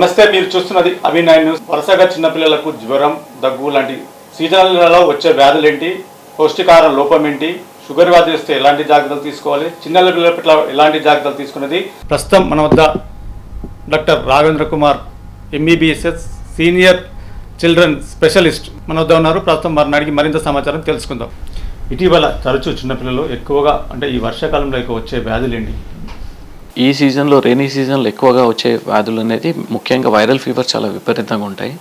నమస్తే మీరు చూస్తున్నది అవి నైన్ న్యూస్. వరుసగా చిన్నపిల్లలకు జ్వరం దగ్గు లాంటి సీజన్లలో వచ్చే వ్యాధులు ఏంటి? పౌష్టికాహార లోపం ఏంటి? షుగర్ వ్యాధి వస్తే ఎలాంటి జాగ్రత్తలు తీసుకోవాలి? చిన్న పిల్లల పట్ల ఎలాంటి జాగ్రత్తలు తీసుకున్నది? ప్రస్తుతం మన వద్ద doctor Raghavendra Kumar MBBS senior children specialist మన వద్ద ఉన్నారు. ప్రస్తుతం వారిని అడిగి మరింత సమాచారం తెలుసుకుందాం. ఇటీవల తరచూ చిన్నపిల్లలు ఎక్కువగా అంటే ఈ వర్షాకాలంలో ఎక్కువ వచ్చే వ్యాధులు ఏంటి? ఈ సీజన్లో రెయినీ సీజన్లో ఎక్కువగా వచ్చే వ్యాధులు అనేది ముఖ్యంగా వైరల్ ఫీవర్ చాలా విపరీతంగా ఉంటాయి.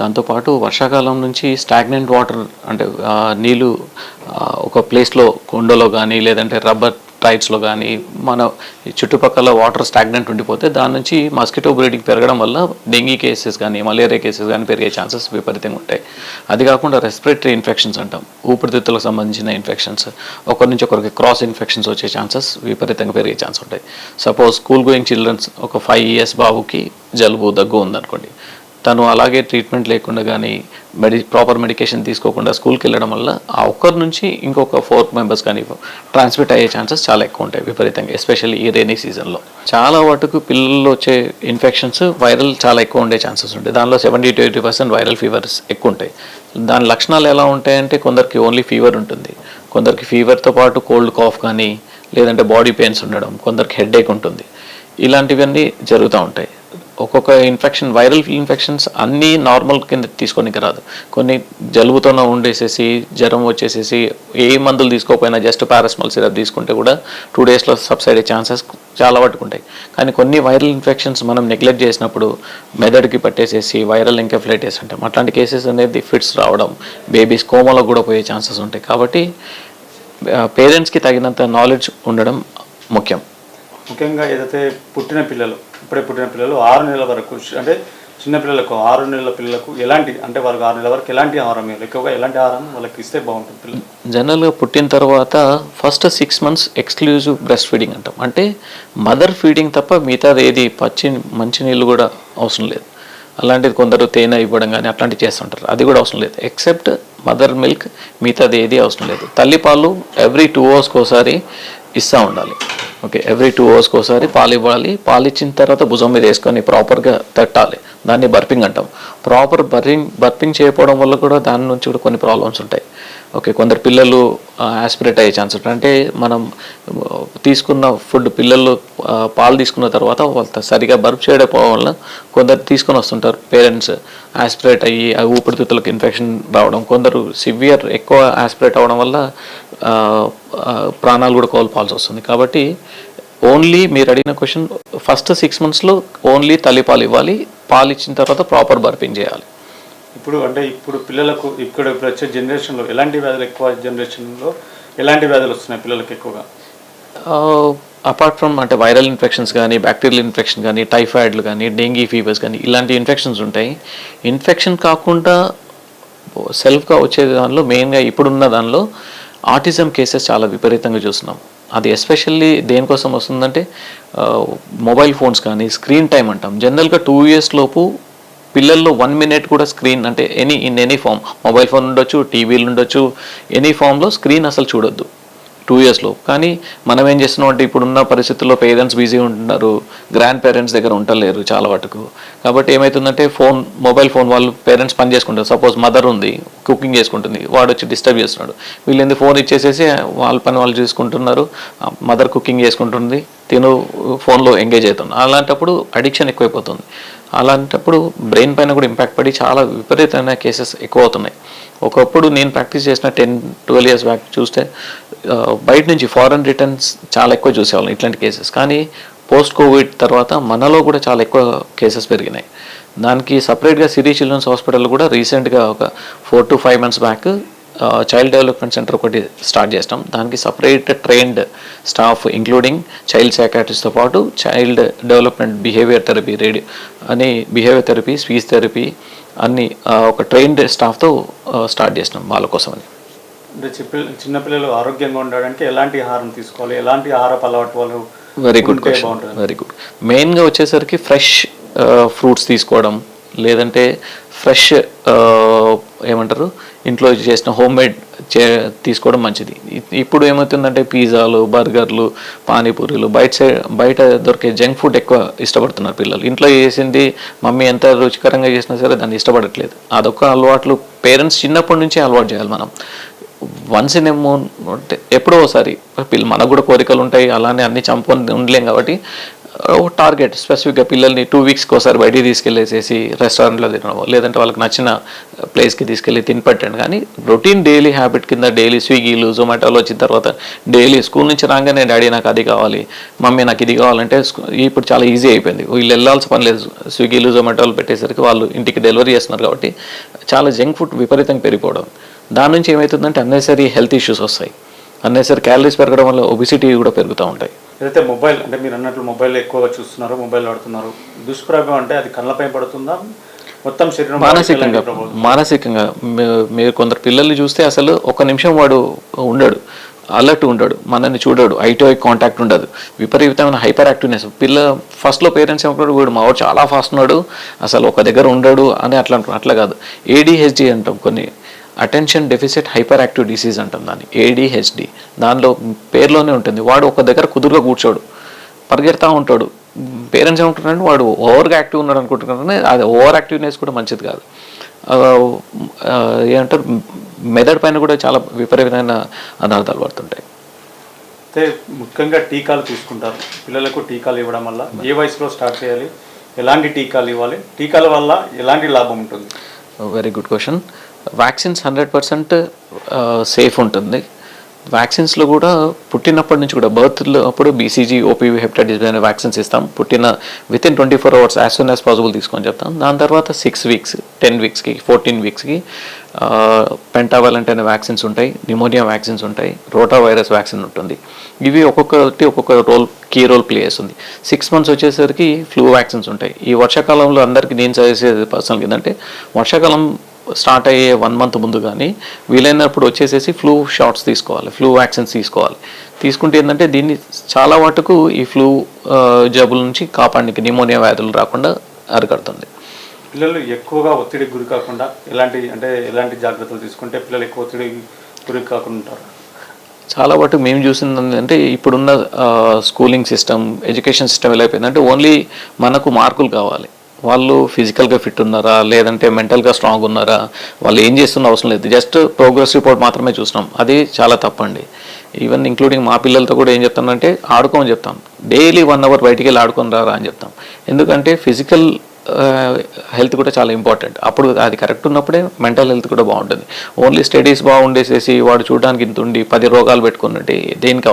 దాంతోపాటు వర్షాకాలం నుంచి స్టాగ్నెంట్ వాటర్ అంటే నీళ్ళు ఒక ప్లేస్లో కొండలో కానీ లేదంటే రబ్బర్ టైట్స్లో కానీ మన ఈ చుట్టుపక్కల వాటర్ స్టాగ్నెంట్ ఉండిపోతే దాని నుంచి మస్కిటో బ్రీడింగ్ పెరగడం వల్ల డెంగీ కేసెస్ కానీ మలేరియా కేసెస్ కానీ పెరిగే ఛాన్సెస్ విపరీతంగా ఉంటాయి. అది కాకుండా రెస్పిరేటరీ ఇన్ఫెక్షన్స్ అంటాం. ఊపిరితిత్తులకు సంబంధించిన ఇన్ఫెక్షన్స్ ఒకరి నుంచి ఒకరికి క్రాస్ ఇన్ఫెక్షన్స్ వచ్చే ఛాన్సెస్ విపరీతంగా పెరిగే ఛాన్స్ ఉంటాయి. సపోజ్ స్కూల్ గోయింగ్ చిల్డ్రన్స్ ఒక ఫైవ్ ఇయర్స్ బాబుకి జలుబు దగ్గు ఉందనుకోండి. తను అలాగే ట్రీట్మెంట్ లేకుండా కానీ మెడి ప్రాపర్ మెడికేషన్ తీసుకోకుండా స్కూల్కి వెళ్ళడం వల్ల ఆ ఒక్కరి నుంచి ఇంకొక ఫోర్ మెంబర్స్ కానీ ట్రాన్స్మిట్ అయ్యే ఛాన్సెస్ చాలా ఎక్కువ ఉంటాయి విపరీతంగా ఎస్పెషల్లీ ఈ రైనీ సీజన్లో చాలా వాటికి పిల్లల్లో వచ్చే ఇన్ఫెక్షన్స్ వైరల్ చాలా ఎక్కువ ఉండే ఛాన్సెస్ ఉంటాయి. దానిలో seventy to eighty percent viral fevers ఎక్కువ ఉంటాయి. దాని లక్షణాలు ఎలా ఉంటాయంటే కొందరికి ఓన్లీ ఫీవర్ ఉంటుంది. కొందరికి ఫీవర్తో పాటు కోల్డ్ కాఫ్ కానీ లేదంటే బాడీ పెయిన్స్ ఉండడం కొందరికి హెడేక్ ఉంటుంది. ఇలాంటివన్నీ జరుగుతూ ఉంటాయి. ఒక్కొక్క ఇన్ఫెక్షన్ వైరల్ ఇన్ఫెక్షన్స్ అన్నీ నార్మల్ కింద తీసుకోనికి రాదు. కొన్ని జలుబుతోనే ఉండేసేసి జ్వరం వచ్చేసేసి ఏ మందులు తీసుకోకపోయినా జస్ట్ పారాస్మల్ సిరప్ తీసుకుంటే కూడా టూ డేస్లో సబ్సైడ్ అయ్యే ఛాన్సెస్ చాలా పట్టుకుంటాయి ఉంటాయి. కానీ కొన్ని వైరల్ ఇన్ఫెక్షన్స్ మనం నెగ్లెక్ట్ చేసినప్పుడు మెదడుకి పట్టేసేసి వైరల్ ఎంకెఫ్లైటిస్ అంటాం అట్లాంటి కేసెస్ అనేది ఫిట్స్ రావడం బేబీస్ కోమలో కూడా పోయే ఛాన్సెస్ ఉంటాయి. కాబట్టి పేరెంట్స్కి తగినంత నాలెడ్జ్ ఉండడం ముఖ్యం. ముఖ్యంగా ఏదైతే పుట్టిన పిల్లలు ఇప్పుడే పుట్టిన పిల్లలు ఆరు నెలల వరకు అంటే చిన్నపిల్లలకు ఆరు నెలల పిల్లలకు ఎలాంటి అంటే వాళ్ళకి ఆరు నెలల వరకు ఎలాంటి ఆహారం ఎక్కువగా ఎలాంటి ఆహారం వాళ్ళకి ఇస్తే బాగుంటుంది పిల్లలు? జనరల్గా పుట్టిన తర్వాత first six months exclusive breast feeding అంటాం. అంటే మదర్ ఫీడింగ్ తప్ప మిగతాది ఏది పచ్చి మంచినీళ్ళు కూడా అవసరం లేదు. అలాంటిది కొందరు తేనె ఇవ్వడం కానీ అట్లాంటివి చేస్తుంటారు. అది కూడా అవసరం లేదు. ఎక్సెప్ట్ మదర్ మిల్క్ మిగతాది ఏది అవసరం లేదు. తల్లిపాలు ఎవ్రీ టూ అవర్స్కి ఒకసారి ఇస్తూ ఉండాలి. ఓకే ఎవ్రీ టూ అవర్స్కి ఒకసారి పాలు ఇవ్వాలి. పాలు ఇచ్చిన తర్వాత భుజం మీద వేసుకొని ప్రాపర్గా తట్టాలి. దాన్ని బర్పింగ్ అంటాం. ప్రాపర్ బర్పింగ్ బర్పింగ్ చేయకపోవడం వల్ల కూడా దాని నుంచి కూడా కొన్ని ప్రాబ్లమ్స్ ఉంటాయి. ఓకే కొందరు పిల్లలు యాస్పిరేట్ అయ్యే ఛాన్స్ ఉంటుంది. అంటే మనం తీసుకున్న ఫుడ్ పిల్లలు పాలు తీసుకున్న తర్వాత వాళ్ళు సరిగా బర్బ్ చేయకపోవడం వల్ల కొందరు తీసుకొని వస్తుంటారు. పేరెంట్స్ యాస్పిరేట్ అయ్యి ఊపిరితిత్తులకు ఇన్ఫెక్షన్ రావడం కొందరు సివియర్ ఎక్కువ ఆస్పిరేట్ అవ్వడం వల్ల ప్రాణాలు కూడా కోల్పోవాల్సి వస్తుంది. కాబట్టి ఓన్లీ మీరు అడిగిన క్వశ్చన్ ఫస్ట్ సిక్స్ మంత్స్లో ఓన్లీ తల్లిపాలు ఇవ్వాలి పాలు ఇచ్చిన తర్వాత ప్రాపర్ బర్పింగ్ చేయాలి. ఇప్పుడు అంటే ఇప్పుడు పిల్లలకు ఇక్కడ ఇప్పుడు వచ్చే జనరేషన్లో ఎలాంటి వ్యాధులు ఎక్కువ జనరేషన్లో ఎలాంటి వ్యాధులు వస్తున్నాయి పిల్లలకు ఎక్కువగా? అపార్ట్ ఫ్రమ్ అంటే వైరల్ ఇన్ఫెక్షన్స్ కానీ బ్యాక్టీరియల్ ఇన్ఫెక్షన్ కానీ టైఫాయిడ్లు కానీ డెంగీ ఫీవర్స్ కానీ ఇలాంటి ఇన్ఫెక్షన్స్ ఉంటాయి. ఇన్ఫెక్షన్ కాకుండా సెల్ఫ్గా వచ్చే దానిలో మెయిన్గా ఇప్పుడున్న దానిలో ఆటిజం కేసెస్ చాలా విపరీతంగా చూస్తున్నాం. అది ఎస్పెషల్లీ దేనికోసం వస్తుందంటే మొబైల్ ఫోన్స్ కానీ స్క్రీన్ టైం అంటాం. జనరల్గా టూ ఇయర్స్ లోపు పిల్లల్లో వన్ మినిట్ కూడా స్క్రీన్ అంటే any in any form mobile phone ఉండొచ్చు టీవీలు ఉండొచ్చు ఎనీ ఫామ్లో స్క్రీన్ అసలు చూడొద్దు. టూ ఇయర్స్లో కానీ మనం ఏం చేస్తున్నాం అంటే ఇప్పుడున్న పరిస్థితుల్లో పేరెంట్స్ బిజీ ఉంటున్నారు. గ్రాండ్ పేరెంట్స్ దగ్గర ఉండలేరు చాలా వాటికు. కాబట్టి ఏమవుతుందంటే ఫోన్ మొబైల్ ఫోన్ వాళ్ళు పేరెంట్స్ పని చేసుకుంటారు. సపోజ్ మదర్ ఉంది కుకింగ్ చేసుకుంటుంది. వాడు వచ్చి డిస్టర్బ్ చేస్తున్నాడు. వీళ్ళు ఎందుకు ఫోన్ ఇచ్చేసేసి వాళ్ళ పని వాళ్ళు చూసుకుంటున్నారు? మదర్ కుకింగ్ చేసుకుంటుంది. తిను ఫోన్లో ఎంగేజ్ అవుతుంది. అలాంటప్పుడు అడిక్షన్ ఎక్కువైపోతుంది. అలాంటప్పుడు బ్రెయిన్ పైన కూడా ఇంపాక్ట్ పడి చాలా విపరీతమైన కేసెస్ ఎక్కువ అవుతున్నాయి ఒకప్పుడు నేను ప్రాక్టీస్ చేసిన టెన్ ట్వెల్వ్ ఇయర్స్ బ్యాక్ చూస్తే బయట నుంచి ఫారెన్ రిటర్న్స్ చాలా ఎక్కువ చూసేవాళ్ళం ఇట్లాంటి కేసెస్. కానీ పోస్ట్ కోవిడ్ తర్వాత మనలో కూడా చాలా ఎక్కువ కేసెస్ పెరిగినాయి. దానికి సపరేట్గా సిరీ చిల్డ్రన్స్ హాస్పిటల్ కూడా రీసెంట్గా ఒక four to five months back child development centre ఒకటి స్టార్ట్ చేస్తాం. దానికి separate trained staff including child సైకాట్రిస్ట్తో పాటు child development behaviour therapy radio అని బిహేవియర్ థెరపీ స్పీచ్ థెరపీ అన్ని ఒక ట్రైన్డ్ స్టాఫ్తో స్టార్ట్ చేసినాం వాళ్ళ కోసమని. అంటే చిప్పి చిన్నపిల్లలు ఆరోగ్యంగా ఉండడానికి ఎలాంటి ఆహారం తీసుకోవాలి? ఎలాంటి ఆహారపు అలవాటు వాళ్ళు very good question very good మెయిన్గా వచ్చేసరికి ఫ్రెష్ ఫ్రూట్స్ తీసుకోవడం లేదంటే ఫ్రెష్ ఏమంటారు? ఇంట్లో చేసిన హోమ్ మేడ్ చే తీసుకోవడం మంచిది. ఇప్పుడు ఏమవుతుందంటే పిజ్జాలు బర్గర్లు పానీపూరీలు బయట సైడ్ బయట దొరికే జంక్ ఫుడ్ ఎక్కువ ఇష్టపడుతున్నారు పిల్లలు. ఇంట్లో చేసింది మమ్మీ ఎంత రుచికరంగా చేసినా సరే దాన్ని ఇష్టపడట్లేదు. అదొక అలవాట్లు పేరెంట్స్ చిన్నప్పటి నుంచే అలవాటు చేయాలి మనం. వన్స్ ఇన్ ఎమో ఎప్పుడో ఒకసారి పిల్ల మనకు కూడా కోరికలు ఉంటాయి అలానే అన్ని చంపుకొని ఉండలేం కాబట్టి ఒక టార్గెట్ స్పెసిఫిక్గా పిల్లల్ని టూ వీక్స్కి ఒకసారి బయటికి తీసుకెళ్ళేసేసి రెస్టారెంట్లో తినడం లేదంటే వాళ్ళకి నచ్చిన ప్లేస్కి తీసుకెళ్ళి తినిపెట్టండి. కానీ రొటీన్ డైలీ హ్యాబిట్ కింద డైలీ స్విగ్గీలు జొమాటోలు వచ్చిన తర్వాత డైలీ స్కూల్ నుంచి రాగానే డాడీ నాకు అది కావాలి మమ్మీ నాకు ఇది కావాలంటే ఇప్పుడు చాలా ఈజీ అయిపోయింది. వీళ్ళు వెళ్ళాల్సిన పని లేదు. స్విగ్గీలు జొమాటోలు పెట్టేసరికి వాళ్ళు ఇంటికి డెలివరీ చేస్తున్నారు కాబట్టి చాలా జంక్ ఫుడ్ విపరీతంగా పెరిగిపోవడం. దాని నుంచి ఏమవుతుందంటే అన్నెసరీ హెల్త్ ఇష్యూస్ వస్తాయి. అన్నెసరీ క్యాలరీస్ పెరగడం వల్ల ఒబిసిటీ కూడా పెరుగుతూ ఉంటాయి. ఏదైతే మొబైల్ అంటే మీరు అన్నట్లు మొబైల్ ఎక్కువగా చూస్తున్నారు మొబైల్ వాడుతున్నారు దుష్ప్రభావం అంటే అది కళ్ళపై పడుతుందా? మొత్తం శరీరం మానసికంగా మానసికంగా మీరు కొందరు పిల్లల్ని చూస్తే అసలు ఒక నిమిషం వాడు ఉండడు అలర్ట్ ఉండడు మనల్ని చూడడు ఐ టు ఐ కాంటాక్ట్ ఉండదు. విపరీతమైన హైపర్ యాక్టివ్నెస్ పిల్ల ఫస్ట్లో పేరెంట్స్ ఏమంటారు వీడు మా వాడు చాలా ఫాస్ట్ ఉన్నాడు అసలు ఒక దగ్గర ఉండడు అని అట్లా అంటారు అట్లా కాదు. ఏడిహెచ్డి అంటాం కొన్ని. Attention deficit hyper active disease అంటాం దాన్ని ఏడిహెచ్డి దానిలో పేరులోనే ఉంటుంది. వాడు ఒక దగ్గర కుదురుగా కూర్చోడు పరిగెడతా ఉంటాడు. పేరెంట్స్ ఏమంటున్నారంటే వాడు ఓవర్గా యాక్టివ్ ఉన్నాడు అనుకుంటున్నారని అది ఓవర్ యాక్టివ్నెస్ కూడా మంచిది కాదు. ఏమంటారు మెదడు పైన కూడా చాలా విపరీతమైన అనర్థాలు పడుతుంటాయి. అయితే ముఖ్యంగా టీకాలు తీసుకుంటారు. పిల్లలకు టీకాలు ఇవ్వడం వల్ల ఏ వయసులో స్టార్ట్ చేయాలి ఎలాంటి టీకాలు ఇవ్వాలి టీకాల వల్ల ఎలాంటి లాభం ఉంటుంది? Very good question vaccines hundred percent safe ఉంటుంది. వ్యాక్సిన్స్లో కూడా పుట్టినప్పటి నుంచి కూడా బర్త్లో అప్పుడు బీసీజీ ఓపీవీ హెప్టైటిస్ అనే వ్యాక్సిన్స్ ఇస్తాం. పుట్టిన within twenty four hours as soon as possible తీసుకొని చెప్తాం. దాని తర్వాత సిక్స్ వీక్స్ టెన్ వీక్స్కి ఫోర్టీన్ వీక్స్కి పెంటావెలంట్ అనే వ్యాక్సిన్స్ ఉంటాయి నిమోనియా వ్యాక్సిన్స్ ఉంటాయి రోటా వైరస్ వ్యాక్సిన్ ఉంటుంది. ఇవి ఒక్కొక్కటి ఒక్కొక్క రోల్ కీ రోల్ ప్లే చేస్తుంది. సిక్స్ మంత్స్ వచ్చేసరికి ఫ్లూ వ్యాక్సిన్స్ ఉంటాయి. ఈ వర్షాకాలంలో అందరికీ నేను చేసేది పర్సనల్ ఏంటంటే వర్షాకాలం స్టార్ట్ అయ్యే వన్ మంత్ ముందు కానీ వీలైనప్పుడు వచ్చేసేసి ఫ్లూ షాట్స్ తీసుకోవాలి ఫ్లూ వ్యాక్సిన్స్ తీసుకోవాలి. తీసుకుంటే ఏంటంటే దీన్ని చాలా మటుకు ఈ ఫ్లూ జబ్బుల నుంచి కాపాడడానికి నిమోనియా వ్యాధులు రాకుండా అరికడుతుంది. పిల్లలు ఎక్కువగా ఒత్తిడికి గురి కాకుండా ఎలాంటి అంటే ఎలాంటి జాగ్రత్తలు తీసుకుంటే పిల్లలు ఎక్కువ ఒత్తిడికి గురి కాకుండా ఉంటారు? చాలా మటుకు మేము చూసింది ఏంటంటే ఇప్పుడున్న స్కూలింగ్ సిస్టమ్ ఎడ్యుకేషన్ సిస్టమ్ ఎలా అయిపోయిందంటే ఓన్లీ మనకు మార్కులు కావాలి. వాళ్ళు ఫిజికల్గా ఫిట్ ఉన్నారా? లేదంటే మెంటల్గా స్ట్రాంగ్ ఉన్నారా? వాళ్ళు ఏం చేస్తున్న అవసరం లేదు. జస్ట్ ప్రోగ్రెస్ రిపోర్ట్ మాత్రమే చూసినాం. అది చాలా తప్పండి. ఈవెన్ ఇంక్లూడింగ్ మా పిల్లలతో కూడా ఏం చెప్తానంటే ఆడుకోమని చెప్తాం. డైలీ వన్ అవర్ బయటికి వెళ్ళి ఆడుకొని రారా అని చెప్తాం. ఎందుకంటే ఫిజికల్ హెల్త్ uh, కూడా చాలా ఇంపార్టెంట్ అప్పుడు అది కరెక్ట్ ఉన్నప్పుడే మెంటల్ హెల్త్ కూడా బాగుంటుంది. ఓన్లీ స్టడీస్ బాగుండేసేసి వాడు చూడడానికి ఇంత ఉండి పది రోగాలు పెట్టుకున్నట్టు దేనికి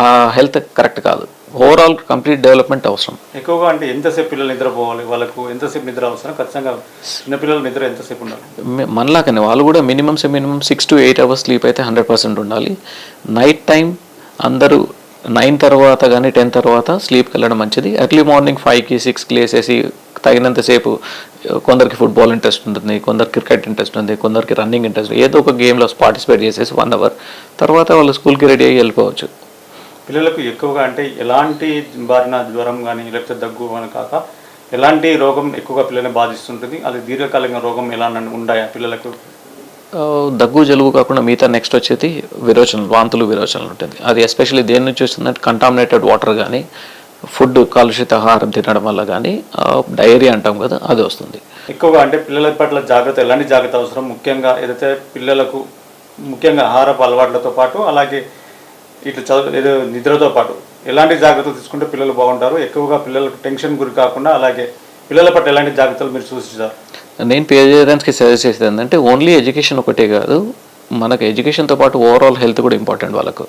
ఆ హెల్త్ కరెక్ట్ కాదు. ఓవరాల్ కంప్లీట్ డెవలప్మెంట్ అవసరం. ఎక్కువగా అంటే ఎంతసేపు పిల్లలు నిద్రపోవాలి? వాళ్ళకు ఎంతసేపు నిద్ర అవసరం? ఖచ్చితంగా చిన్నపిల్లల నిద్ర ఎంతసేపు ఉండాలి? మే- మనలాగానే వాళ్ళు కూడా minimum minimum six to eight hours sleep అయితే హండ్రెడ్ పర్సెంట్ ఉండాలి. నైట్ టైం అందరూ నైన్ తర్వాత కానీ టెన్ తర్వాత స్లీప్కి వెళ్ళడం మంచిది. ఎర్లీ మార్నింగ్ ఫైవ్కి సిక్స్కి లేసేసి తగినంతసేపు కొందరికి ఫుట్బాల్ ఇంట్రెస్ట్ ఉంటుంది కొందరికి క్రికెట్ ఇంట్రెస్ట్ ఉంది కొందరికి రన్నింగ్ ఇంట్రెస్ట్ ఏదో ఒక గేమ్లో పార్టిసిపేట్ చేసేసి వన్ అవర్ తర్వాత వాళ్ళు స్కూల్కి రెడీ అయ్యి వెళ్ళిపోవచ్చు. పిల్లలకు ఎక్కువగా అంటే ఎలాంటి బారిన జ్వరం కానీ లేకపోతే దగ్గు అని కాక ఎలాంటి రోగం ఎక్కువగా పిల్లల్ని బాధిస్తుంటుంది? అది దీర్ఘకాలిక రోగం ఎలా ఉన్నాయా పిల్లలకు? దగ్గు జలుబు కాకుండా మిగతా నెక్స్ట్ వచ్చేది విరోచనలు వాంతులు విరోచనలు ఉంటుంది. అది ఎస్పెషల్లీ దేని నుంచి వస్తుందంటే కంటామినేటెడ్ వాటర్ కానీ ఫుడ్ కాలుష్యత ఆహారం తినడం వల్ల కానీ డయేరియా అంటాం కదా అది వస్తుంది. ఎక్కువగా అంటే పిల్లల పట్ల జాగ్రత్త ఎలాంటి జాగ్రత్త అవసరం? ముఖ్యంగా ఏదైతే పిల్లలకు ముఖ్యంగా ఆహారపు అలవాట్లతో పాటు అలాగే ఇట్లా చదువు ఏదో నిద్రతో పాటు ఎలాంటి జాగ్రత్తలు తీసుకుంటే పిల్లలు బాగుంటారు? ఎక్కువగా పిల్లలకు టెన్షన్ గురి కాకుండా అలాగే పిల్లల పట్ల ఎలాంటి జాగ్రత్తలు మీరు సూచిస్తారు నేను పేరెంట్స్కి సజెస్ట్ చేసేది ఏంటంటే ఓన్లీ ఎడ్యుకేషన్ ఒకటే కాదు మనకు ఎడ్యుకేషన్తో పాటు ఓవరాల్ హెల్త్ కూడా ఇంపార్టెంట్ వాళ్ళకు.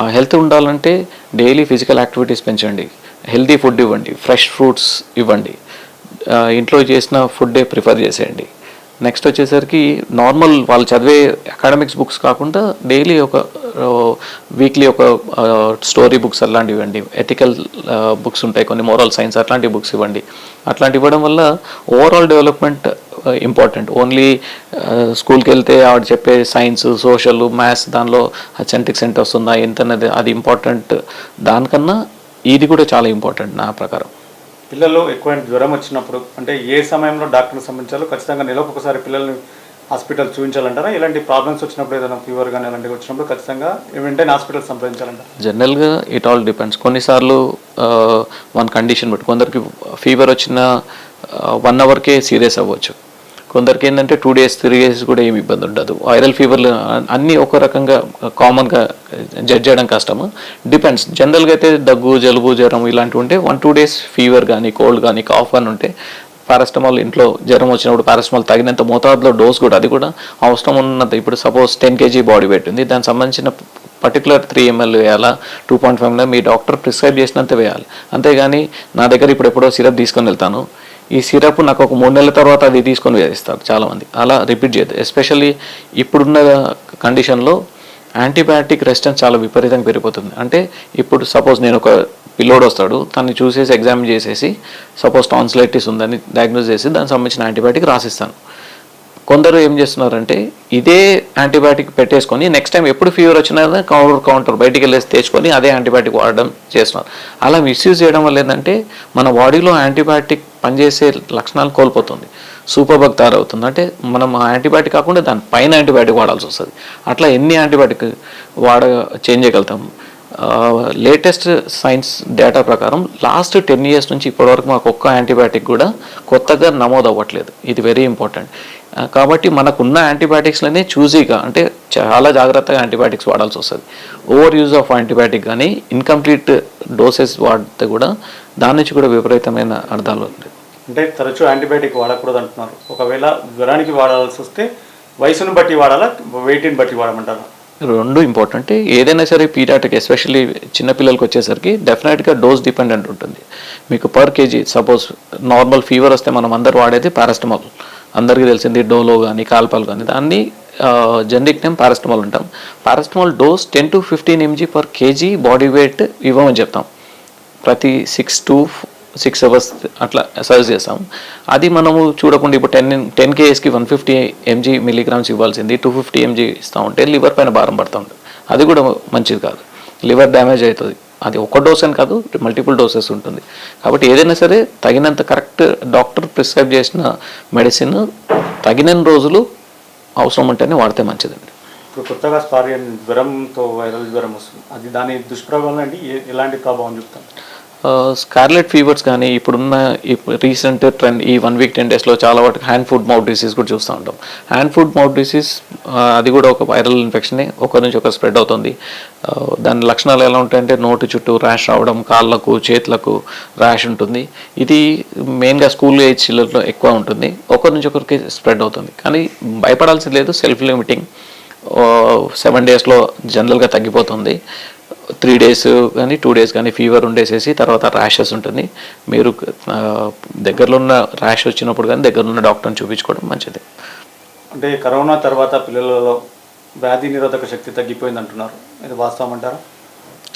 ఆ హెల్త్ ఉండాలంటే డైలీ ఫిజికల్ యాక్టివిటీస్ పెంచండి. హెల్తీ ఫుడ్ ఇవ్వండి ఫ్రెష్ ఫ్రూట్స్ ఇవ్వండి. ఇంట్లో చేసిన ఫుడ్డే ప్రిఫర్ చేసేయండి. నెక్స్ట్ వచ్చేసరికి నార్మల్ వాళ్ళు చదివే అకాడమిక్స్ బుక్స్ కాకుండా డైలీ ఒక వీక్లీ ఒక స్టోరీ బుక్స్ అలాంటివి ఇవ్వండి ఎథికల్ బుక్స్ ఉంటాయి కొన్ని మోరల్ సైన్స్ అట్లాంటి బుక్స్ ఇవ్వండి. అట్లాంటి ఇవ్వడం వల్ల ఓవరాల్ డెవలప్మెంట్ ఇంపార్టెంట్ ఓన్లీ స్కూల్కి వెళ్తే ఆవిడ చెప్పే సైన్స్ సోషల్ మ్యాథ్స్ దానిలో సెంటిక్ సెంట్ వస్తుందా ఎంత అది ఇంపార్టెంట్ దానికన్నా ఇది కూడా చాలా ఇంపార్టెంట్ నా ప్రకారం. పిల్లలు ఎక్కువ జ్వరం వచ్చినప్పుడు అంటే ఏ సమయంలో డాక్టర్ని సంబంధించాలో ఖచ్చితంగా నెలకు ఒకసారి పిల్లల్ని హాస్పిటల్ చూపించాలంటారా? ఇలాంటి ప్రాబ్లమ్స్ వచ్చినప్పుడు ఏదైనా ఫీవర్ కానీ ఇలాంటివి వచ్చినప్పుడు ఖచ్చితంగా వెంటనే హాస్పిటల్ సంప్రదించాలంటారా? జనరల్గా ఇట్ ఆల్ డిపెండ్స్. కొన్నిసార్లు వన్ కండిషన్ బట్టి కొందరికి ఫీవర్ వచ్చిన వన్ అవర్కే సీరియస్ అవ్వచ్చు. కొందరికి ఏంటంటే టూ డేస్ త్రీ డేస్ కూడా ఏమి ఇబ్బంది ఉండదు. వైరల్ ఫీవర్లు అన్నీ ఒక రకంగా కామన్గా జడ్జ్ చేయడం కష్టము. డిపెండ్స్ జనరల్గా అయితే దగ్గు జలుబు జ్వరం ఇలాంటివి ఉంటే వన్ టూ డేస్ ఫీవర్ కానీ కోల్డ్ కానీ కాఫ్ అని ఉంటే పారాస్టమాల్ ఇంట్లో జ్వరం వచ్చినప్పుడు పారాస్టమాల్ తగినంత మోతాదులో డోస్ కూడా అది కూడా అవసరం ఉన్నది. ఇప్పుడు suppose ten KG body weight ఉంది. దానికి సంబంధించిన పర్టికులర్ త్రీ ఎంఎల్ వేయాలా? టూ పాయింట్ ఫైవ్ మీ డాక్టర్ ప్రిస్క్రైబ్ చేసినంత వేయాలి. అంతేగాని నా దగ్గర ఇప్పుడు ఎప్పుడో సిరప్ తీసుకొని వెళ్తాను. ఈ సిరప్ నాకు ఒక మూడు నెలల తర్వాత అది తీసుకొని వేధిస్తారు చాలామంది. అలా రిపీట్ చేయదు ఎస్పెషల్లీ ఇప్పుడున్న కండిషన్లో యాంటీబయాటిక్ రెసిస్టెన్స్ చాలా విపరీతంగా పెరిగిపోతుంది. అంటే ఇప్పుడు సపోజ్ నేను ఒక పిల్లోడు వస్తాడు తను చూసేసి ఎగ్జామిన్ చేసేసి సపోజ్ టాన్సిలైటిస్ ఉందని డయాగ్నోస్ చేసి దానికి సంబంధించిన యాంటీబయాటిక్ రాసిస్తాను. కొందరు ఏం చేస్తున్నారంటే ఇదే యాంటీబయాటిక్ పెట్టేసుకొని నెక్స్ట్ టైం ఎప్పుడు ఫీవర్ వచ్చినా కౌంటర్ కౌంటర్ బయటికి వెళ్ళేసి తెచ్చుకొని అదే యాంటీబయాటిక్ వాడడం చేస్తున్నారు. అలా మిస్యూజ్ చేయడం వల్ల ఏంటంటే మన బాడీలో యాంటీబయాటిక్ పనిచేసే లక్షణాలు కోల్పోతుంది. సూపర్బగ్ తయారవుతుంది అంటే మనం ఆ యాంటీబయాటిక్ కాకుండా దాని పైన యాంటీబయాటిక్ వాడాల్సి వస్తుంది. అట్లా ఎన్ని యాంటీబయాటిక్ వాడ చేంజ్ చేయగలుగుతాం? లేటెస్ట్ సైన్స్ డేటా ప్రకారం లాస్ట్ టెన్ ఇయర్స్ నుంచి ఇప్పటివరకు మాకు ఒక్క యాంటీబయాటిక్ కూడా కొత్తగా నమోదు అవ్వట్లేదు ఇది వెరీ ఇంపార్టెంట్. కాబట్టి మనకున్న యాంటీబయాటిక్స్లోనే చూజీగా అంటే చాలా జాగ్రత్తగా యాంటీబయాటిక్స్ వాడాల్సి వస్తుంది. ఓవర్ యూజ్ ఆఫ్ యాంటీబయాటిక్ కానీ ఇన్కంప్లీట్ డోసెస్ వాడితే కూడా దాని నుంచి కూడా విపరీతమైన అర్థాలు ఉంటాయి అంటే తరచూ యాంటీబయాటిక్ వాడకూడదు అంటున్నారు ఒకవేళ జ్వరానికి వాడాల్సి వస్తే వయసును బట్టి వాడాలా వెయిట్ని బట్టి వాడమంటారా? రెండు ఇంపార్టెంట్. ఏదైనా సరే పీరియాటిక్ ఎస్పెషల్లీ చిన్నపిల్లలకి వచ్చేసరికి డెఫినెట్గా డోస్ డిపెండెంట్ ఉంటుంది. మీకు per KG suppose normal fever వస్తే మనం అందరు వాడేది పారాస్టమాల్. అందరికీ తెలిసింది డోలో కానీ కాల్పాల్ కానీ దాన్ని జనరిక్ నేమ్ పారాస్టమాల్ ఉంటాం paracetamol dose ten to fifteen mg per kg body weight ఇవ్వమని చెప్తాం. ప్రతి సిక్స్ టు సిక్స్ అవర్స్ అట్లా సజెస్ట్ చేస్తాం. అది మనము చూడకుండా ఇప్పుడు టెన్ టెన్ కేఎస్కి వన్ ఫిఫ్టీ ఎంజీ మిలీగ్రామ్స్ ఇవ్వాల్సింది. టూ ఫిఫ్టీ ఎంజీ ఇస్తూ ఉంటే లివర్ పైన భారం పడుతూ ఉంటుంది. అది కూడా మంచిది కాదు. లివర్ డ్యామేజ్ అవుతుంది. అది ఒక డోస్ అని కాదు మల్టిపుల్ డోసెస్ ఉంటుంది. కాబట్టి ఏదైనా సరే తగినంత కరెక్ట్ డాక్టర్ ప్రిస్క్రైబ్ చేసిన మెడిసిన్ తగినన్ని రోజులు అవసరం ఉంటేనే వాడితే మంచిదండి. ఇప్పుడు కొత్తగా స్పారియన్ జ్వరంతో వైరల్ జ్వరం వస్తుంది. అది దాని దుష్ప్రభావం అండి? ఎలాంటి ప్రభావం చెప్తాను స్కార్లెట్ ఫీవర్స్ కానీ ఇప్పుడున్న రీసెంట్ ట్రెండ్ ఈ వన్ వీక్ టెన్ డేస్లో చాలా వాటికి హ్యాండ్ ఫుడ్ మౌత్ డిసీజ్ కూడా చూస్తూ ఉంటాం. హ్యాండ్ ఫుడ్ మౌత్ డిసీజ్ అది కూడా ఒక వైరల్ ఇన్ఫెక్షనే ఒకరి నుంచి ఒకరు స్ప్రెడ్ అవుతుంది. దాని లక్షణాలు ఎలా ఉంటాయంటే నోటి చుట్టూ ర్యాష్ రావడం కాళ్ళకు చేతులకు ర్యాష్ ఉంటుంది. ఇది మెయిన్గా స్కూల్ ఏజ్ చిల్లర్లో ఎక్కువ ఉంటుంది. ఒకరి నుంచి ఒకరికి స్ప్రెడ్ అవుతుంది. కానీ భయపడాల్సింది లేదు సెల్ఫ్ లిమిటింగ్ సెవెన్ డేస్లో జనరల్గా తగ్గిపోతుంది. త్రీ డేస్ కానీ టూ డేస్ కానీ ఫీవర్ ఉండేసేసి తర్వాత ర్యాషెస్ ఉంటుంది. మీరు దగ్గరలో ఉన్న ర్యాష్ వచ్చినప్పుడు కానీ దగ్గరలో ఉన్న డాక్టర్ని చూపించుకోవడం మంచిది. అంటే కరోనా తర్వాత పిల్లలలో వ్యాధి నిరోధక శక్తి తగ్గిపోయింది అంటున్నారు ఇది వాస్తవం అంటారా?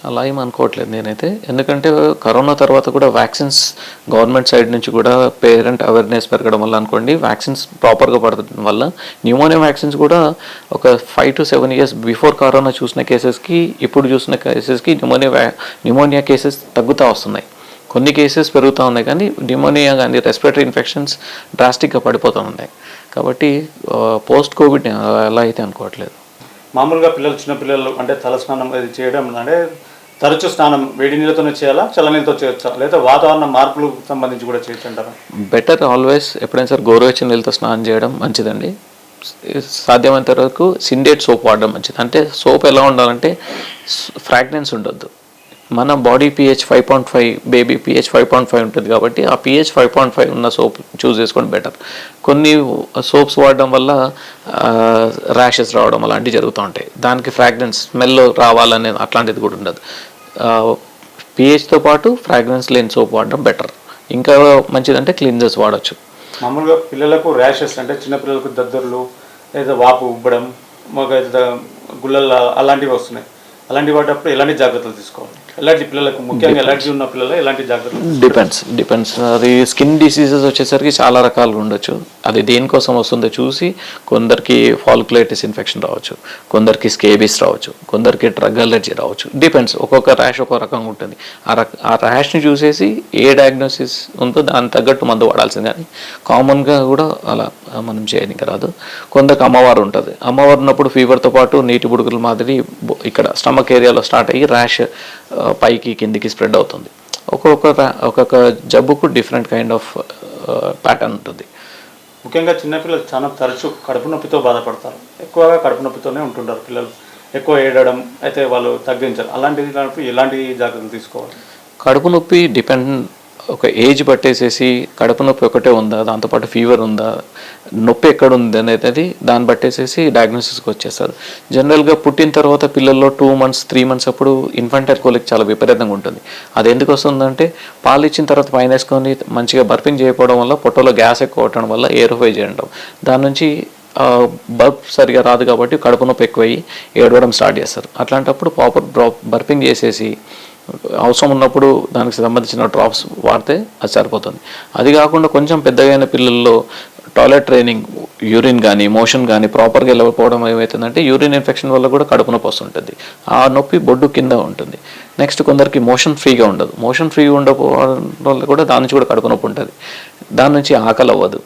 అలా ఏం అనుకోవట్లేదు నేనైతే. ఎందుకంటే కరోనా తర్వాత కూడా వ్యాక్సిన్స్ గవర్నమెంట్ సైడ్ నుంచి కూడా పేరెంట్ అవేర్నెస్ పెరగడం వల్ల అనుకోండి వ్యాక్సిన్స్ ప్రాపర్గా పడడం వల్ల న్యూమోనియా వ్యాక్సిన్స్ కూడా ఒక five to seven years before corona చూసిన కేసెస్కి ఇప్పుడు చూసిన కేసెస్కి న్యూమోనియా వ్యా- న్యూమోనియా కేసెస్ తగ్గుతూ వస్తున్నాయి. కొన్ని కేసెస్ పెరుగుతూ ఉన్నాయి కానీ న్యూమోనియా కానీ రెస్పిరేటరీ ఇన్ఫెక్షన్స్ డ్రాస్టిక్గా పడిపోతూ ఉన్నాయి. కాబట్టి పోస్ట్ కోవిడ్ అలా అయితే అనుకోవట్లేదు. మామూలుగా పిల్లలు చిన్న పిల్లలు అంటే తలస్నానం అది చేయడం అంటే తరచు స్నానం వేడి నీళ్ళతోనే చేయాలా చల్లనీళ్ళతో చేయొచ్చా? లేదా వాతావరణ మార్పులకు సంబంధించి కూడా చేయొచ్చు అంటారా బెటర్ ఆల్వేస్ ఎప్పుడైనా సరే గోరువెచ్చని నీళ్ళతో స్నానం చేయడం మంచిదండి. సాధ్యమైనంత వరకు సిండేట్ సోప్ వాడడం మంచిది. అంటే సోప్ ఎలా ఉండాలంటే ఫ్రాగ్రెన్స్ ఉండొద్దు. మన body pH five point five baby pH five point five ఉంటుంది కాబట్టి ఆ పిహెచ్ ఫైవ్ పాయింట్ ఫైవ్ ఉన్న సోప్ చూస్ చేసుకోవడం బెటర్ కొన్ని సోప్స్ వాడడం వల్ల ర్యాషెస్ రావడం అలాంటివి జరుగుతూ ఉంటాయి. దానికి ఫ్రాగ్రెన్స్ స్మెల్ రావాలనే అట్లాంటిది కూడా ఉండదు. పిహెచ్తో పాటు ఫ్రాగ్రెన్స్ లేని సోప్ వాడడం బెటర్ ఇంకా మంచిదంటే క్లీన్జర్స్ వాడచ్చు. మామూలుగా పిల్లలకు ర్యాషెస్ అంటే చిన్న పిల్లలకు దద్దర్లు లేదా వాపు ఉబ్బడం మగ అలాంటివి వస్తున్నాయి. అలాంటి వాటప్పుడు ఎలాంటి జాగ్రత్తలు తీసుకోవాలి? ఎలర్జీ పిల్లలకు ముఖ్యంగా ఎలర్జీ ఉన్న పిల్లలు ఎలాంటి జాగ్రత్తలు డిపెండ్స్ డిపెండ్స్ అది స్కిన్ డిసీజెస్ వచ్చేసరికి చాలా రకాలుగా ఉండొచ్చు. అది దేనికోసం వస్తుందో చూసి కొందరికి ఫాలిక్యులైటిస్ ఇన్ఫెక్షన్ రావచ్చు కొందరికి స్కేబీస్ రావచ్చు కొందరికి డ్రగ్ అలర్జీ రావచ్చు. డిపెండ్స్ ఒక్కొక్క ర్యాష్ ఒక్కొక్క రకంగా ఉంటుంది. ఆ రక ఆ ర్యాష్ని చూసేసి ఏ డయాగ్నోసిస్ ఉందో దానికి తగ్గట్టు మందు వాడాల్సిందే. అని కామన్గా కూడా అలా మనం చేయడానికి రాదు. కొందరికి అమ్మవారు ఉంటుంది. అమ్మవారు ఉన్నప్పుడు ఫీవర్తో పాటు నీటి బుడుగుల మాదిరి ఇక్కడ స్టమక్ ఏరియాలో స్టార్ట్ అయ్యి ర్యాష్ పైకి కిందికి స్ప్రెడ్ అవుతుంది. ఒక్కొక్క ఒక్కొక్క జబ్బుకు డిఫరెంట్ కైండ్ ఆఫ్ ప్యాటర్న్ ఉంటుంది. ముఖ్యంగా చిన్నపిల్లలు చాలా తరచూ కడుపు నొప్పితో బాధపడతారు. ఎక్కువగా కడుపు నొప్పితోనే ఉంటుంటారు పిల్లలు. ఎక్కువ ఏడడం అయితే వాళ్ళు తగ్గించారు. అలాంటిది ఎలాంటి జాగ్రత్తలు తీసుకోవాలి? కడుపు నొప్పి డిపెండ్ ఒక ఏజ్ పట్టేసేసి కడుపు నొప్పి ఒకటే ఉందా? దాంతోపాటు ఫీవర్ ఉందా? నొప్పి ఎక్కడ ఉంది అనేది దాన్ని బట్టేసేసి డయాగ్నోసిస్కి వచ్చేస్తారు. జనరల్గా పుట్టిన తర్వాత పిల్లల్లో టూ మంత్స్ త్రీ మంత్స్ అప్పుడు ఇన్ఫెంటర్ కోలిక్ చాలా విపరీతంగా ఉంటుంది. అది ఎందుకు వస్తుందంటే పాలు ఇచ్చిన తర్వాత పైన వేసుకొని మంచిగా బర్పింగ్ చేయకపోవడం వల్ల పొట్టలో గ్యాస్ ఎక్కువ అవటం వల్ల ఏరోఫై చేయడం. దాని నుంచి బర్ప్ సరిగా రాదు కాబట్టి కడుపు నొప్పి ఎక్కువయ్యి ఏడవడం స్టార్ట్ చేస్తారు. అట్లాంటప్పుడు ప్రాపర్ డ్రాప్ బర్పింగ్ చేసేసి అవసరం ఉన్నప్పుడు దానికి సంబంధించిన డ్రాప్స్ వాడితే అది సరిపోతుంది. అది కాకుండా కొంచెం పెద్దగైన పిల్లల్లో టాయిలెట్ ట్రైనింగ్ యూరిన్ కానీ మోషన్ కానీ ప్రాపర్గా వెళ్ళకపోవడం ఏమవుతుందంటే యూరిన్ ఇన్ఫెక్షన్ వల్ల కూడా కడుపు నొప్పి వస్తుంటుంది. ఆ నొప్పి బొడ్డు కింద ఉంటుంది. నెక్స్ట్ కొందరికి మోషన్ ఫ్రీగా ఉండదు. మోషన్ ఫ్రీగా ఉండకపోవడం వల్ల కూడా దాని నుంచి కూడా కడుపు నొప్పి ఉంటుంది. దాని నుంచి ఆకలి అవ్వదు.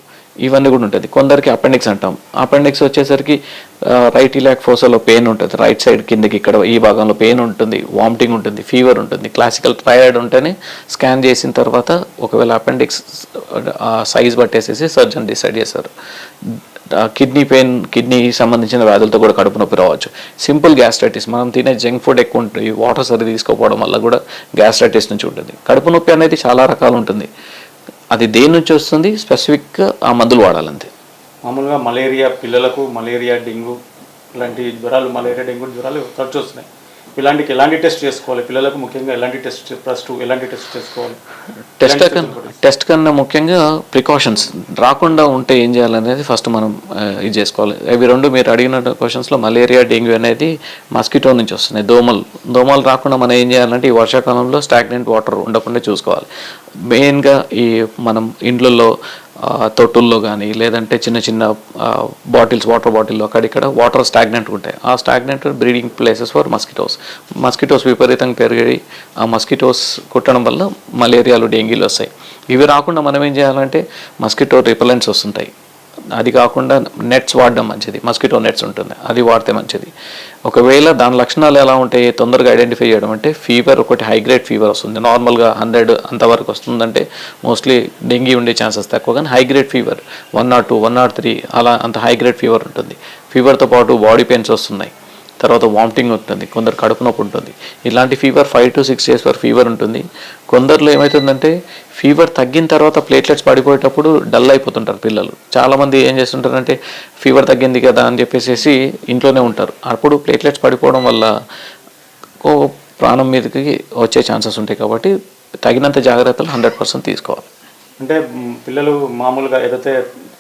ఇవన్నీ కూడా ఉంటుంది. కొందరికి అపెండిక్స్ అంటాం. అపెండిక్స్ వచ్చేసరికి రైట్ ఇలాక్ ఫోసోలో పెయిన్ ఉంటుంది. రైట్ సైడ్ కిందకి ఇక్కడ ఈ భాగంలో పెయిన్ ఉంటుంది. వామిటింగ్ ఉంటుంది. ఫీవర్ ఉంటుంది. క్లాసికల్ థైరాయిడ్ ఉంటేనే స్కాన్ చేసిన తర్వాత ఒకవేళ అపెండిక్స్ సైజ్ పట్టేసేసి సర్జన్ డిసైడ్ చేస్తారు. కిడ్నీ పెయిన్ కిడ్నీ సంబంధించిన వ్యాధులతో కూడా కడుపు నొప్పి రావచ్చు. సింపుల్ గ్యాస్ట్రైటిస్ మనం తినే జంక్ ఫుడ్ ఎక్కువ ఉంటుంది. వాటర్ సరి తీసుకోపోవడం వల్ల కూడా గ్యాస్ట్రైటిస్ నుంచి ఉంటుంది. కడుపు నొప్పి అనేది చాలా రకాలు ఉంటుంది. అది దేని నుంచి వస్తుంది? స్పెసిఫిక్గా ఆ మందులు వాడాలంతే. మామూలుగా మలేరియా పిల్లలకు మలేరియా డెంగ్యూ ఇలాంటి జ్వరాలు మలేరియా డెంగ్యూ జ్వరాలు తరచు వస్తున్నాయి. ఇలాంటికి ఎలాంటి టెస్ట్ చేసుకోవాలి? పిల్లలకు ముఖ్యంగా ఎలాంటి టెస్ట్ ప్లస్ టూ ఎలాంటి టెస్ట్ చేసుకోవాలి? టెస్ట్ కన్నా? టెస్ట్ కన్నా ముఖ్యంగా ప్రికాషన్స్. రాకుండా ఉంటే ఏం చేయాలనేది ఫస్ట్ మనం ఇది చేసుకోవాలి. అవి రెండు మీరు అడిగిన క్వశ్చన్స్లో మలేరియా డెంగ్యూ అనేది మస్కిటో నుంచి వస్తున్నాయి. దోమలు. దోమలు రాకుండా మనం ఏం చేయాలంటే ఈ వర్షాకాలంలో స్టాగ్నెంట్ వాటర్ ఉండకుండా చూసుకోవాలి. మెయిన్గా ఈ మనం ఇండ్లలో తొట్టుల్లో కానీ లేదంటే చిన్న చిన్న బాటిల్స్ వాటర్ బాటిల్లో అక్కడిక్కడ వాటర్ స్టాగ్నెంట్ ఉంటాయి. ఆ stagnant breeding places for mosquitoes. Mosquitoes విపరీతంగా పెరిగి ఆ మస్కిటోస్ కుట్టడం వల్ల మలేరియాలు డెంగీలు వస్తాయి. ఇవి రాకుండా మనం ఏం చేయాలంటే మస్కిటో రిపలెంట్స్ వస్తుంటాయి. అది కాకుండా నెట్స్ వాడడం మంచిది. మస్కిటో నెట్స్ ఉంటుంది. అది వాడితే మంచిది. ఒకవేళ దాని లక్షణాలు ఎలా ఉంటాయి తొందరగా ఐడెంటిఫై చేయడం అంటే ఫీవర్ ఒకటి హై గ్రేడ్ ఫీవర్ వస్తుంది. నార్మల్గా హండ్రెడ్ అంతవరకు వస్తుందంటే మోస్ట్లీ డెంగీ ఉండే ఛాన్సెస్ తక్కువ. కానీ high grade fever one nought two one nought three అలా అంత హై గ్రేడ్ ఫీవర్ ఉంటుంది. ఫీవర్తో పాటు బాడీ పెయిన్స్ వస్తున్నాయి. తర్వాత వామిటింగ్ ఉంటుంది కొందరు కడుపు నొప్పి ఉంటుంది. ఇలాంటి fever five to six days వరకు ఫీవర్ ఉంటుంది. కొందరిలో ఏమవుతుందంటే ఫీవర్ తగ్గిన తర్వాత ప్లేట్లెట్స్ పడిపోయేటప్పుడు డల్ అయిపోతుంటారు పిల్లలు. చాలామంది ఏం చేస్తుంటారంటే ఫీవర్ తగ్గింది కదా అని చెప్పేసి ఇంట్లోనే ఉంటారు. అప్పుడు ప్లేట్లెట్స్ పడిపోవడం వల్ల ప్రాణం మీదకి వచ్చే ఛాన్సెస్ ఉంటాయి కాబట్టి తగినంత జాగ్రత్తలు హండ్రెడ్ పర్సెంట్ తీసుకోవాలి. అంటే పిల్లలు మామూలుగా ఏదైతే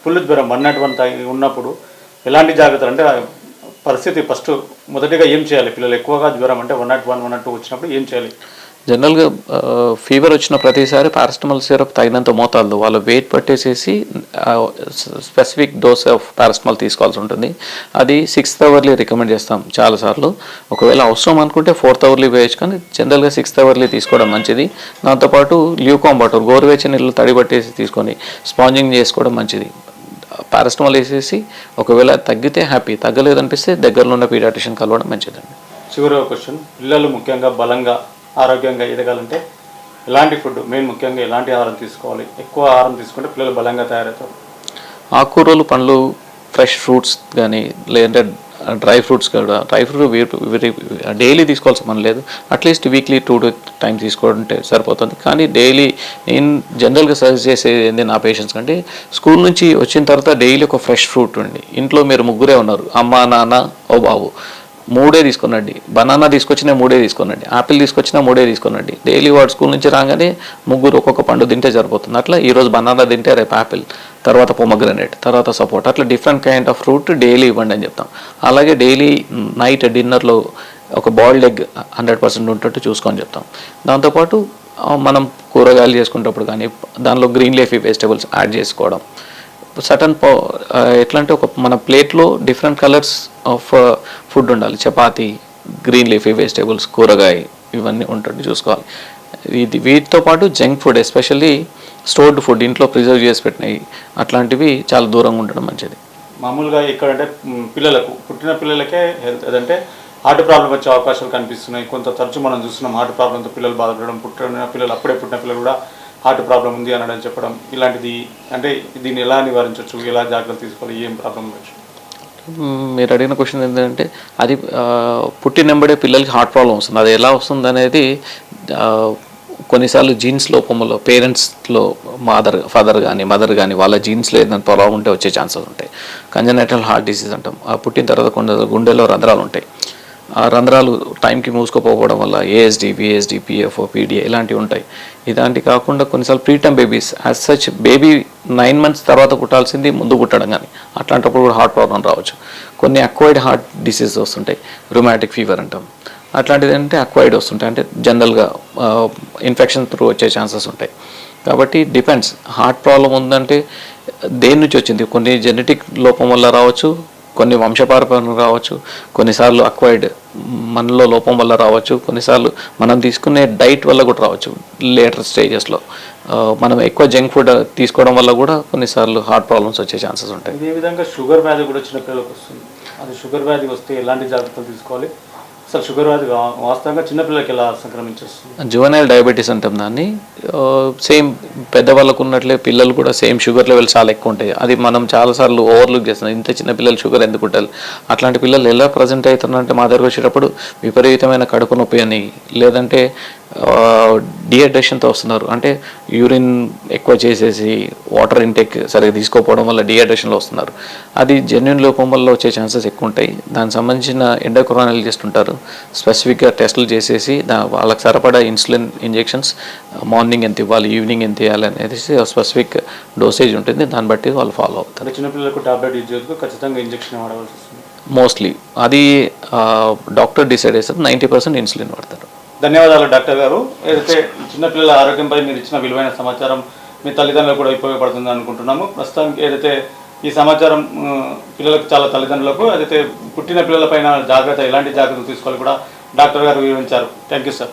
పుల్లు జ్వరం వన్ నాట్ వన్ ఉన్నప్పుడు ఎలాంటి జాగ్రత్తలు? అంటే పరిస్థితి ఫస్ట్ మొదటిగా ఏం చేయాలి? పిల్లలు ఎక్కువగా జ్వరం అంటే one nought one one nought two వచ్చినప్పుడు ఏం చేయాలి? జనరల్గా ఫీవర్ వచ్చిన ప్రతిసారి పారాస్టమాల్ సిరప్ తగినంత మోతాదు వాళ్ళ వెయిట్ పట్టేసేసి స్పెసిఫిక్ డోస్ ఆఫ్ పారాస్టమాల్ తీసుకోవాల్సి ఉంటుంది. అది సిక్స్త్ అవర్లీ రికమెండ్ చేస్తాం చాలాసార్లు. ఒకవేళ అవసరం అనుకుంటే ఫోర్త్ అవర్లీ వేయచ్చు కానీ జనరల్గా సిక్స్త్ అవర్లీ తీసుకోవడం మంచిది. దాంతోపాటు ల్యూకామ్ వాటర్ గోరువెచ్చని నీళ్ళు తడి పట్టేసి తీసుకొని స్పాంజింగ్ చేసుకోవడం మంచిది. పారాస్టమాల్ వేసేసి ఒకవేళ తగ్గితే హ్యాపీ తగ్గలేదనిపిస్తే దగ్గరలో ఉన్న పీడియాట్రిషియన్ కలవడం మంచిదండి. చివరి క్వశ్చన్. పిల్లలు ముఖ్యంగా బలంగా ఆరోగ్యంగా ఎదగాలంటే ఎలాంటి ఫుడ్ మెయిన్ ముఖ్యంగా ఎలాంటి ఆహారం తీసుకోవాలి? ఎక్కువ ఆహారం తీసుకుంటే పిల్లలు బలంగా తయారవుతారు. ఆకుకూరలు పండ్లు ఫ్రెష్ ఫ్రూట్స్ కానీ లేదంటే డ్రై ఫ్రూట్స్ కూడా. డ్రై ఫ్రూట్ డైలీ తీసుకోవాల్సిన పని లేదు. At least weekly two to time తీసుకోవాలంటే సరిపోతుంది. కానీ డైలీ నేను జనరల్గా సజెస్ట్ చేసేది ఏంది నా పేషెంట్స్ కంటే స్కూల్ నుంచి వచ్చిన తర్వాత డైలీ ఒక ఫ్రెష్ ఫ్రూట్ ఉండి ఇంట్లో మీరు ముగ్గురే ఉన్నారు అమ్మ నాన్న ఓ బాబు మూడే తీసుకునండి. బనానా తీసుకొచ్చినా మూడే తీసుకునండి. ఆపిల్ తీసుకొచ్చినా మూడే తీసుకునండి. డైలీ వాడు స్కూల్ నుంచి రాగానే ముగ్గురు ఒక్కొక్క పండు తింటే సరిపోతుంది. అట్లా ఈరోజు బనానా తింటే రేపు ఆపిల్. తర్వాత పొమగ్రనేట్ తర్వాత సపోర్ట్ అట్లా different kind of fruit daily ఇవ్వండి అని చెప్తాం. అలాగే డైలీ నైట్ డిన్నర్లో ఒక బాయిల్డ్ ఎగ్ హండ్రెడ్ పర్సెంట్ ఉంటట్టు చూసుకొని చెప్తాం. దాంతోపాటు మనం కూరగాయలు చేసుకునేటప్పుడు కానీ దానిలో గ్రీన్ లేఫీ వెజిటబుల్స్ యాడ్ చేసుకోవడం. సటన్ పో ఎట్లా అంటే ఒక మన ప్లేట్లో డిఫరెంట్ కలర్స్ ఆఫ్ ఫుడ్ ఉండాలి. చపాతి గ్రీన్ లీఫీ వెజిటేబుల్స్ కూరగాయ ఇవన్నీ ఉంటట్టు చూసుకోవాలి. ఇది వీటితో పాటు junk food especially stored food ఇంట్లో ప్రిజర్వ్ చేసి పెట్టినవి అట్లాంటివి చాలా దూరంగా ఉండడం మంచిది. మామూలుగా ఎక్కడంటే పిల్లలకు పుట్టిన పిల్లలకే హెల్త్ అదంటే హార్ట్ ప్రాబ్లం వచ్చే అవకాశాలు కనిపిస్తున్నాయి. కొంత తరచు మనం చూస్తున్నాం హార్ట్ ప్రాబ్లంతో పిల్లలు బాధపడడం పుట్టిన పిల్లలు అప్పుడే పుట్టిన పిల్లలు కూడా హార్ట్ ప్రాబ్లం ఉంది అనడం చెప్పడం ఇలాంటిది అంటే దీన్ని ఎలా నివారించవచ్చు ఎలా జాగ్రత్తలు తీసుకోవాలి? ఏం ప్రాబ్లం ఉండొచ్చు? మీరు అడిగిన క్వశ్చన్ ఏంటంటే అది పుట్టినెంబడే పిల్లలకి హార్ట్ ప్రాబ్లం వస్తుంది. అది ఎలా వస్తుంది అనేది కొన్నిసార్లు జీన్స్ లోపంలో పేరెంట్స్లో మదర్ ఫాదర్ కానీ మదర్ కానీ వాళ్ళ జీన్స్లో ఏదైనా ప్రాబ్లం ఉంటే వచ్చే ఛాన్సెస్ ఉంటాయి. కంజనైటల్ హార్ట్ డిసీజ్ అంటాం. ఆ పుట్టిన తర్వాత కొన్ని గుండెలో రంధ్రాలు ఉంటాయి. ఆ రంధ్రాలు టైంకి మూసుకోపోవడం వల్ల ఏఎస్డి బిఎస్డి పిఎఫ్ఓ పీడిఏ ఇలాంటివి ఉంటాయి. ఇలాంటి కాకుండా కొన్నిసార్లు preterm babies as such baby nine months తర్వాత పుట్టాల్సింది ముందు పుట్టడం కానీ అట్లాంటప్పుడు కూడా హార్ట్ ప్రాబ్లం రావచ్చు. కొన్ని అక్వైర్డ్ హార్ట్ డిసీజ్ వస్తుంటాయి. రొమాటిక్ ఫీవర్ అంటాం. అట్లాంటిది అంటే అక్వైర్డ్ వస్తుంటాయి. అంటే జనరల్గా ఇన్ఫెక్షన్ త్రూ వచ్చే ఛాన్సెస్ ఉంటాయి. కాబట్టి డిపెండ్స్ హార్ట్ ప్రాబ్లం ఉందంటే దేని నుంచి వచ్చింది? కొన్ని జెనెటిక్ లోపం వల్ల రావచ్చు కొన్ని వంశపారపర్యం రావచ్చు కొన్నిసార్లు అక్వైర్డ్ మనలో లోపం వల్ల రావచ్చు కొన్నిసార్లు మనం తీసుకునే డైట్ వల్ల కూడా రావచ్చు లేటర్ స్టేజెస్లో మనం ఎక్కువ జంక్ ఫుడ్ తీసుకోవడం వల్ల కూడా కొన్నిసార్లు హార్ట్ ప్రాబ్లమ్స్ వచ్చే ఛాన్సెస్ ఉంటాయి. ఇదే విధంగా షుగర్ వ్యాధి కూడా చిన్న పిల్లలకు వస్తుంది. అది షుగర్ వ్యాధి వస్తే ఎలాంటి జాగ్రత్తలు తీసుకోవాలి? సార్ షుగర్ వ్యాధి వాస్తవంగా చిన్నపిల్లలకి ఎలా సంక్రమించేస్తుంది జువనైల్ డయాబెటీస్ అంటాం దాన్ని. సేమ్ పెద్దవాళ్ళకు ఉన్నట్లే పిల్లలు కూడా సేమ్ షుగర్ లెవెల్ చాలా ఎక్కువ ఉంటాయి. అది మనం చాలాసార్లు ఓవర్లుక్ చేస్తున్నాం. ఇంత చిన్న పిల్లలు షుగర్ ఎందుకు ఉంటారు అట్లాంటి పిల్లలు ఎలా ప్రజెంట్ అవుతున్నారంటే మా దగ్గర వచ్చేటప్పుడు విపరీతమైన కడుపు నొప్పి అని లేదంటే డిహైడ్రేషన్తో వస్తున్నారు. అంటే యూరిన్ ఎక్కువ చేసేసి వాటర్ ఇంటేక్ సరిగ్గా తీసుకోకపోవడం వల్ల డిహైడ్రేషన్లో వస్తున్నారు. అది జెన్యున్ లోపం వల్ల వచ్చే ఛాన్సెస్ ఎక్కువ ఉంటాయి దానికి సంబంధించిన ఎండోక్రానలిస్ట్ ఉంటారు. స్పెసిఫిక్గా టెస్టులు చేసేసి దా వాళ్ళకి సరిపడా ఇన్సులిన్ ఇంజెక్షన్స్ మార్నింగ్ ఎంత ఇవ్వాలి ఈవినింగ్ ఎంత ఇవ్వాలి అనేది స్పెసిఫిక్ డోసేజ్ ఉంటుంది. దాన్ని బట్టి వాళ్ళు ఫాలో అవుతారు. చిన్నపిల్లలకు టాబ్లెట్ యూజ్ చేయదు ఖచ్చితంగా ఇంజెక్షన్ వాడవలసి వస్తుంది. మోస్ట్లీ అది డాక్టర్ డిసైడ్ చేస్తారు. నైంటీ పర్సెంట్ ఇన్సులిన్ వాడతారు. ధన్యవాదాలు డాక్టర్ గారు. ఏదైతే చిన్నపిల్లల ఆరోగ్యంపై మీరు ఇచ్చిన విలువైన సమాచారం మీ తల్లిదండ్రులకు కూడా ఉపయోగపడుతుంది అనుకుంటున్నాము. ప్రస్తుతానికి ఏదైతే ఈ సమాచారం పిల్లలకు చాలా తల్లిదండ్రులకు అయితే పుట్టిన పిల్లలపైన జాగ్రత్త ఎలాంటి జాగ్రత్తలు తీసుకోవాలి కూడా డాక్టర్ గారు వివరించారు. Thank you sir.